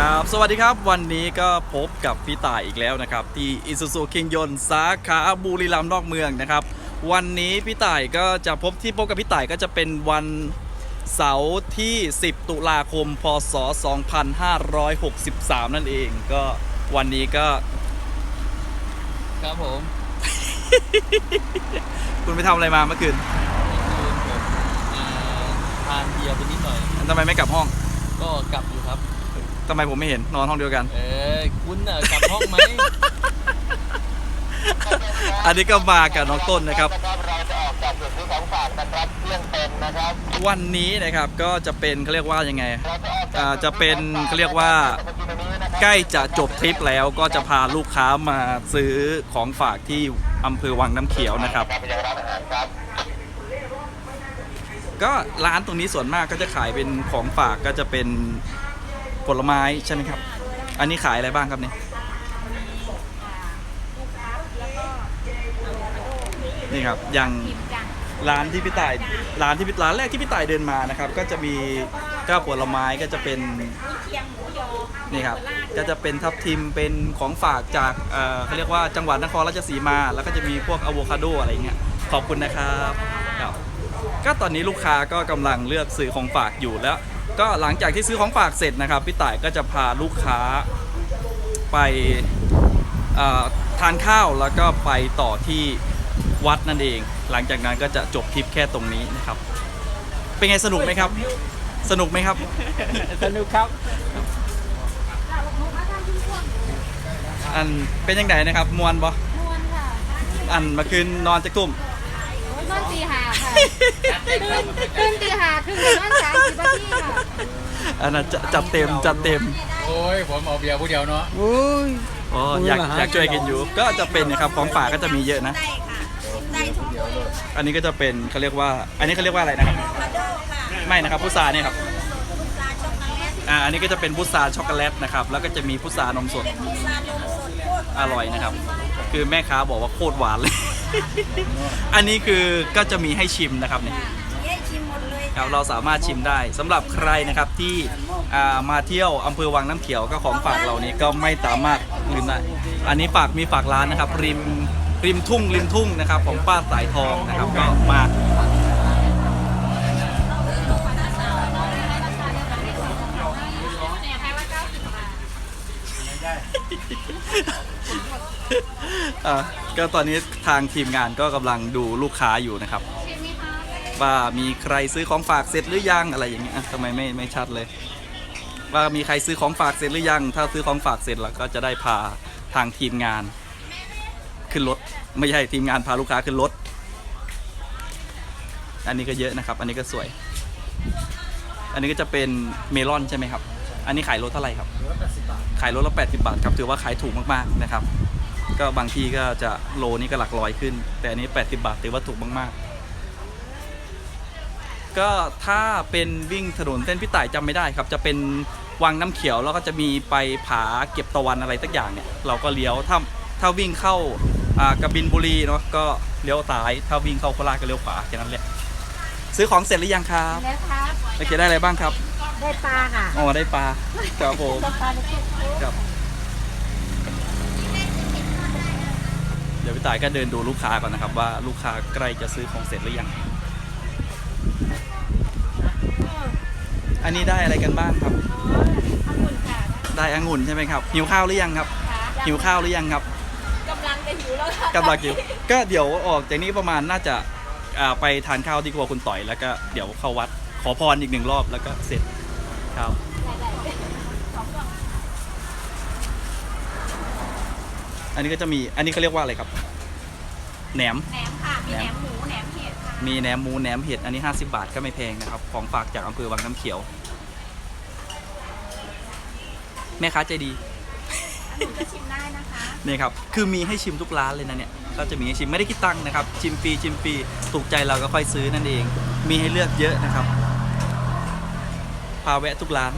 ครับ สวัสดีครับ วันนี้ก็พบกับพี่ต่ายอีกแล้วนะครับ ที่อิสุสุคิงยนสาขาบุรีรัมย์นอกเมืองนะครับ วันนี้พี่ต่ายก็จะพบที่พบกับพี่ต่ายก็จะเป็นวันเสาร์ที่ 10 ตุลาคม พศ 2563 นั่นเองก็วันนี้ก็ ครับผม คุณไปทำอะไรมาเมื่อคืนคืนผมอ่าทานเบียร์ไปนิดหน่อยทำไมไม่กลับห้อง ก็กลับอยู่ครับ ทำไมผมไม่เห็นนอนห้องเดียวกัน เออคุณน่ะกลับห้องไหม อันนี้ก็มากับน้องต้นนะครับ เราจะออกจากจุดซื้อของฝากนะครับเที่ยงเต็มนะครับวันนี้นะครับก็จะเป็นเขาเรียกว่ายังไง เราจะออกอ่าจะเป็นเขาเรียกว่า ใกล้จะจบทริปแล้วก็จะพาลูกค้ามาซื้อของฝากที่อำเภอวังน้ำเขียวนะครับ ไปยังร้านอาหารครับก็ร้านตรงนี้ส่วนมากก็จะขายเป็นของฝากก็จะเป็น ผลไม้ใช่ไหมครับ อันนี้ขายอะไรบ้างครับเนี่ยนี่ครับอย่างร้านที่พี่ต่ายร้านที่พี่ร้านแรกที่พี่ต่ายเดินมานะครับ ก็จะมีก้าวผลไม้ก็จะเป็นนี่ครับก็จะเป็นทับทิมเป็นของฝากจากเอ่อเขาเรียกว่าจังหวัดนครราชสีมา แล้วก็จะมีพวกอะโวคาโดอะไรเงี้ยขอบคุณนะครับครับ ก็ตอนนี้ลูกค้าก็กำลังเลือกซื้อของฝากอยู่แล้ว ก็หลังจากที่ซื้อของฝากเสร็จนะครับพี่ต่ายก็จะพาลูกค้าไปเอ่อทานข้าวแล้วก็ไปต่อที่วัดนั่นเอง หลังจากนั้นก็จะจบทริปแค่ตรงนี้นะครับ เป็นไงสนุกไหมครับ สนุกไหมครับ สนุกครับ อันเป็นยังไงนะครับมวนบ่ม่วนค่ะ อันเมาคืนนอนจะกุ้มนอนตีหาค่ะตื่นตื่นตีหาถึงนอนสามสิบนาทีค่ะ อันนั้นจะจัดเต็มจัดเต็ม โอ้ยผมเอาเบียร์ผู้เดียวเนาะอ๋ออยากอยากช่วยกินอยู่ก็จะเป็นนะครับของฝากก็จะมีเยอะนะ ได้ค่ะได้ทุกเบอร์อันนี้ก็จะเป็นเขาเรียกว่า อันนี้เขาเรียกว่าอะไรนะครับคาโดค่ะไม่นะครับพุทราเนี่ยครับพุทราช็อกโกแลตอ่าอันนี้ก็จะเป็นพุทราช็อกโกแลตนะครับแล้วก็จะมีพุทรานมสดเป็นพุทรานมสดโคตรอร่อยนะครับ คือแม่ค้าบอกว่าโคตรหวานเลย อันนี้คือก็จะมีให้ชิมนะครับเนี่ยเย้ชิม เลยครับเราสามารถชิมได้สำหรับใครนะครับที่อ่ามาเที่ยวอำเภอวังน้ำเขียวก็ของฝากเหล่านี้ก็ไม่สามารถลืมได้อันนี้ฝากมีฝากร้านนะครับ ริมริมทุ่งริมทุ่งนะครับ ของป้าสายทองนะครับก็มาอะก็ตอนนี้ทางทีมงานก็กำลังดูลูกค้าอยู่นะครับ ว่ามีใครซื้อของฝากเสร็จหรือยังอะไรอย่างเงี้ยทำไมไม่ไม่ชัดเลย ว่ามีใครซื้อของฝากเสร็จหรือยัง ถ้าซื้อของฝากเสร็จแล้วก็จะได้พาทางทีมงานขึ้นรถไม่ใช่ทีมงานพาลูกค้าขึ้นรถอันนี้ก็เยอะนะครับ อันนี้ก็สวย อันนี้ก็จะเป็นเมลอนใช่ไหมครับ อันนี้ขายรถเท่าไหร่ครับขายรถละ80 บาทครับถือว่าขายถูกมากๆนะครับ ก็บางที่ก็จะโลนี่ก็หลักร้อยขึ้น แต่อันนี้ 80 บาทถือว่าถูกมากๆ ก็ถ้าเป็นวิ่งถนนเส้นพี่ต่ายจำไม่ได้ครับ จะเป็นวังน้ำเขียวแล้วก็จะมีไปผาเก็บตะวันอะไรสักอย่างเนี่ย เราก็เลี้ยวถ้าถ้าวิ่งเข้าอ่ากระบินบุรีเนาะก็เลี้ยวซ้ายถ้าวิ่งเข้าโคราชก็เลี้ยวขวาแค่นั้นแหละซื้อของเสร็จหรือยังครับแล้วครับโอเคได้อะไรบ้างครับ ได้ปลาค่ะอ๋อได้ปลาครับผมได้ปลาได้กุ้งครับเดี๋ยวพี่ต่ายก็เดินดูลูกค้าก่อนนะครับว่าลูกค้าใกล้จะซื้อของเสร็จหรือยัง อันนี้ได้อะไรกันบ้างครับขอบคุณค่ะได้องุ่นใช่ไหมครับ หิวข้าวหรือยังครับ หิวข้าวหรือยังครับกำลังจะหิวแล้วค่ะกำลังหิว ก็เดี๋ยวออกจากนี้ประมาณน่าจะอ่าไปทานข้าวที่ครัวคุณต่อยแล้วก็เดี๋ยวเข้าวัดขอพรอีกหนึ่งรอบแล้วก็เสร็จครับอันนี้ก็จะมีอันนี้เขาเรียกว่าอะไรครับแหนมแหนมค่ะมีแหนมหมูแหนมเห็ดค่ะ มีแหนมหมูแหนมเห็ดอันนี้ 50 บาทก็ไม่แพงนะครับของฝากจากอำเภอวังน้ำเขียว แม่ค้าใจดีหนูจะชิมได้นะคะนี่ครับคือมีให้ชิมทุกร้านเลยนะเนี่ยก็จะมีให้ชิมไม่ได้คิดตังค์นะครับ ชิมฟรีชิมฟรีถูกใจเราก็ค่อยซื้อนั่นเอง มีให้เลือกเยอะนะครับ พาแวะทุกร้าน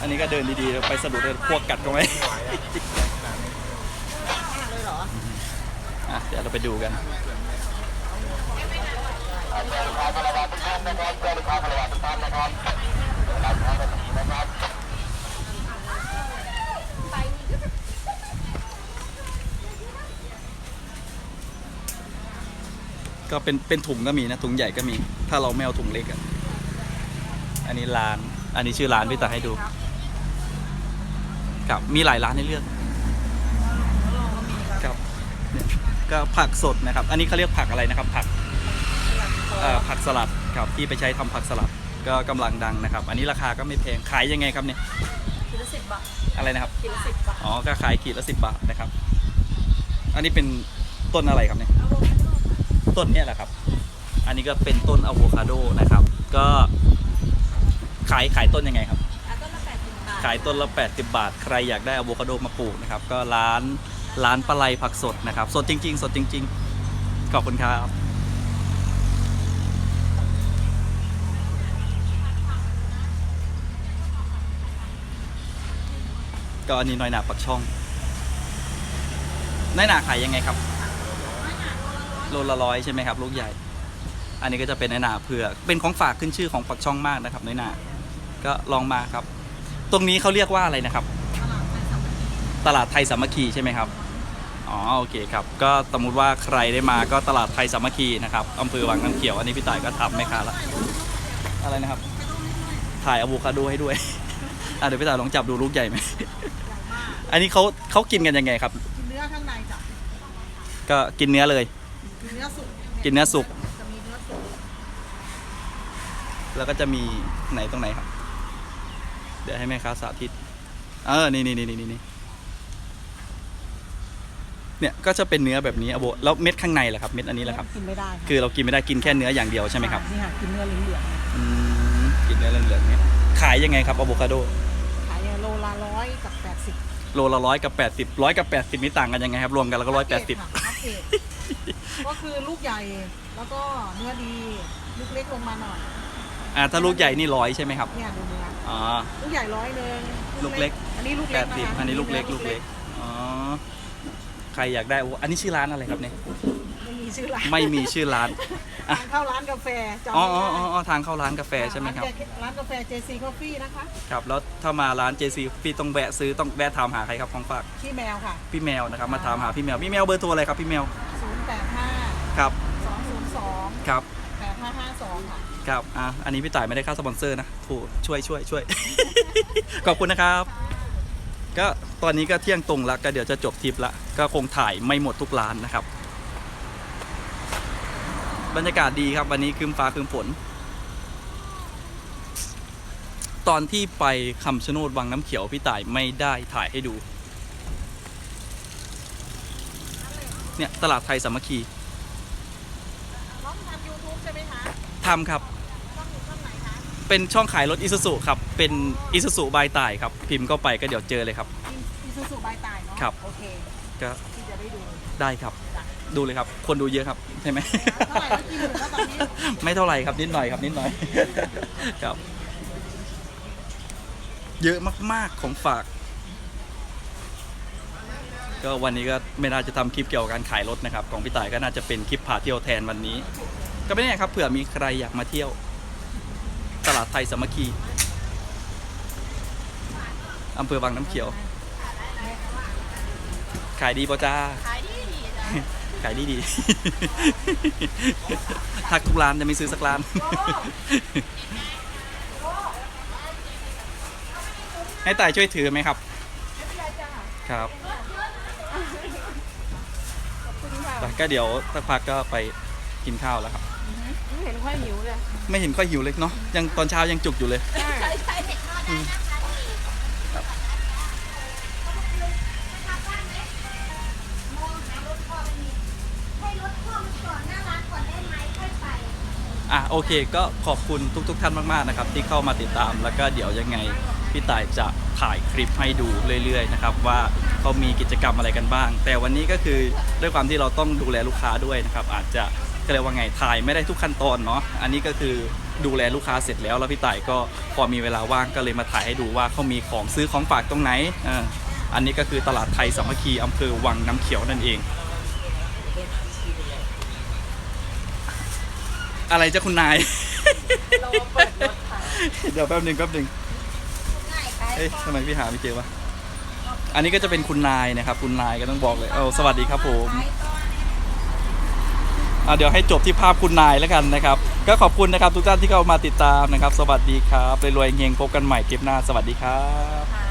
อันนี้ก็เดินดีๆ ไปสะดุดเลยพวกกัดกันไหมี๋ยวเราไปดูกันก็เป็นเป็นถุงก็มีนะถุงใหญ่ก็มี ถ้าเราไม่เอาถุงเล็กอะอันนี้ร้าน อันนี้ชื่อร้านพี่ตาให้ดู ครับมีหลายร้านให้เลือกครับ ก็ผักสดนะครับ อันนี้เขาเรียกผักอะไรนะครับ ผักเอ่อผักสลัดครับที่ไปใช้ทำผักสลัดก็กำลังดังนะครับ อันนี้ราคาก็ไม่แพงขายยังไงครับเนี่ยกิโลสิบบาทอะไรนะครับกิโลสิบบาทอ๋อก็ขายขีดละสิบบาทนะครับ อันนี้เป็นต้นอะไรครับเนี่ยเอาโวคาโดต้นเนี้ยแหละครับ อันนี้ก็เป็นต้นอะโวคาโดนะครับ ก็ขายขายต้นยังไงครับอะต้นละแปดสิบบาทขายต้นละ80บาทใครอยากได้อะโวคาโดมาปลูกนะครับ ก็ร้าน ร้านปลาไหลผักสดนะครับ สดจริง ๆ สดจริง ๆ ขอบคุณครับ ก็อันนี้น้อยหนาปักช่องน้อยหนาขายยังไงครับโลละร้อยใช่ไหมครับ ลูกใหญ่ อันนี้ก็จะเป็นน้อยหนาเผือกเป็นของฝากขึ้นชื่อของปักช่องมากนะครับน้อยหนาก็ลองมาครับ ตรงนี้เขาเรียกว่าอะไรนะครับ ตลาดไทยสามัคคีใช่ไหมครับ อ๋อโอเคครับก็สมมติว่าใครได้มาก็ตลาดไทยสามัคคีนะครับอำเภอวังน้ำเขียวอันนี้พี่ต่ายก็ทำไม่ค้าละอะไรนะครับ ถ่ายอะโวคาโดให้ด้วยอะเดี๋ยวพี่ต่ายลองจับดูลูกใหญ่ไหมอันนี้เขาเขากินกันยังไงครับ กินเนื้อข้างในจ้ะก็กินเนื้อเลย กินเนื้อสุกกินเนื้อสุก จะมีเนื้อสุกแล้วก็จะมีไหนตรงไหนครับ เดี๋ยวให้แม่ค้าสาธิต เออนี่นี่นี่นี่นี่ เนี่ยก็จะเป็นเนื้อแบบนี้อะโบแล้วเม็ดข้างในแหละครับเม็ดอันนี้แหละครับกินไม่ได้คือเรากินไม่ได้กินแค่เนื้ออย่างเดียวใช่ไหมครับนี่ค่ะกินเนื้อเหลืองอืมกินเนื้อเหลืองๆเนี่ยขายยังไงครับอะโวคาโดๆขายโลละร้อยกับแปดสิบโลละร้อยกับแปดสิบร้อยกับแปดสิบนี่ต่างกันยังไงครับรวมกันแล้วก็ร้อยแปดสิบค่ะอัปเกรดก็คือลูกใหญ่แล้วก็เนื้อดีลูกเล็กลงมาหน่อยอ่าถ้าลูกใหญ่นี่ร้อยใช่ไหมครับเนี่ยดูเนื้ออ๋อ ลูกใหญ่ร้อยหนึ่งลูกเล็กอันนี้ลูกแปเล็กดสิบนะคะอันนี้ลูกเล็กลูกเล็กอ๋อ ใครอยากได้โอ้อันนี้ชื่อร้านอะไรครับเนี่ยไม่มีชื่อร้านไม่มีชื่อร้านอะทางเข้าร้านกาแฟจำอ๋อไม่อ๋อได้อ๋ออ๋อทางเข้าร้านกาแฟใช่ไหมครับ ร้านกาแฟ JC Coffee นะคะ ครับแล้วถ้ามาร้าน JC พี่ต้องแวะซื้อต้องแวะถามหาใครครับของฝากที่แมวค่ะ พี่แมวนะครับมาถามหาพี่แมวพี่แมวเบอร์โทรอะไรครับพี่แมว085 ครับ202 ครับ8552 ค่ะ ครับอะอันนี้พี่ต่ายไม่ได้ค่าสปอนเซอร์นะถูกช่วยช่วยช่วย ขอบคุณนะครับ ก็ตอนนี้ก็เที่ยงตรงแล้วก็เดี๋ยวจะจบทริปละก็คงถ่ายไม่หมดทุกร้านนะครับ บรรยากาศดีครับวันนี้คืมฟ้าคืมฝน ตอนที่ไปคำชะโนดวังน้ำเขียวพี่ต่ายไม่ได้ถ่ายให้ดู เนี่ยตลาดไทยสามัคคีน้องทำ YouTube ใช่ไหมคะทำครับต้องอยู่ช่องไหนคะ เป็นช่องขายรถอิซูซุครับ เป็นอิซูซุบายต่ายครับ พิมพ์เข้าไปก็เดี๋ยวเจอเลยครับ อีซูซูบายตายเนาะครับ โอเคก็ที่จะได้ดูได้ครับ ดูเลยครับ คนดูเยอะครับใช่ไหม เท่าไหร่แล้วกี่หมื่นแล้วตอนนี้ ไม่เท่าไหร่ครับนิดหน่อยครับนิดหน่อย ครับ เยอะมากๆของฝาก ก็วันนี้ก็ไม่น่าจะทำคลิปเกี่ยวกับการขายรถนะครับ ของพี่ต่ายก็น่าจะเป็นคลิปพาเที่ยวแทนวันนี้ ก็ไม่แน่ครับเผื่อมีใครอยากมาเที่ยว ตลาดไทยสามัคคี อำเภอวังน้ำเขียว ขายดีป่ะจ้า ขายดีดีจ้ะขายดีดี ทักทุกร้านจะไม่ซื้อสักร้าน ให้ต่ายช่วยถือไหมครับ ครับแต่ก็เดี๋ยวสักพักก็ไปกินข้าวแล้วครับ ไม่เห็นค่อยหิวเลย ไม่เห็นค่อยหิวเลยเนาะ ยังตอนเช้ายังจุกอยู่เลย ใช่ใช่ โอเค ก็ขอบคุณทุกๆท่านมากๆนะครับ ที่เข้ามาติดตามแล้วก็เดี๋ยวยังไงพี่ต่ายจะถ่ายคลิปให้ดูเรื่อยๆนะครับว่าเขามีกิจกรรมอะไรกันบ้าง แต่วันนี้ก็คือด้วยความที่เราต้องดูแลลูกค้าด้วยนะครับอาจจะก็เรียกว่าไงถ่ายไม่ได้ทุกขั้นตอนเนาะอันนี้ก็คือดูแลลูกค้าเสร็จแล้วแล้วพี่ต่ายก็พอมีเวลาว่างก็เลยมาถ่ายให้ดูว่าเขามีของซื้อของฝากตรงไหนอออันนี้ก็คือตลาดไทยสามัคคีอำเภอวังน้ำเขียวนั่นเอง อะไรจะคุณนายเดี๋ยวแป๊บหนึ่งแป๊บหนึ่งง่ายขายเอ๊ะทำไมพี่หาไม่เจอวะ อันนี้ก็จะเป็นคุณนายนะครับ คุณนายก็ต้องบอกเลย เอาสวัสดีครับผมขายตอนอะเดี๋ยวให้จบที่ภาพคุณนายแล้วกันนะครับ ก็ขอบคุณนะครับทุกท่านที่เข้ามาติดตามนะครับ สวัสดีครับรวยๆเฮงๆพบกันใหม่คลิปหน้า สวัสดีครับ ค่ะ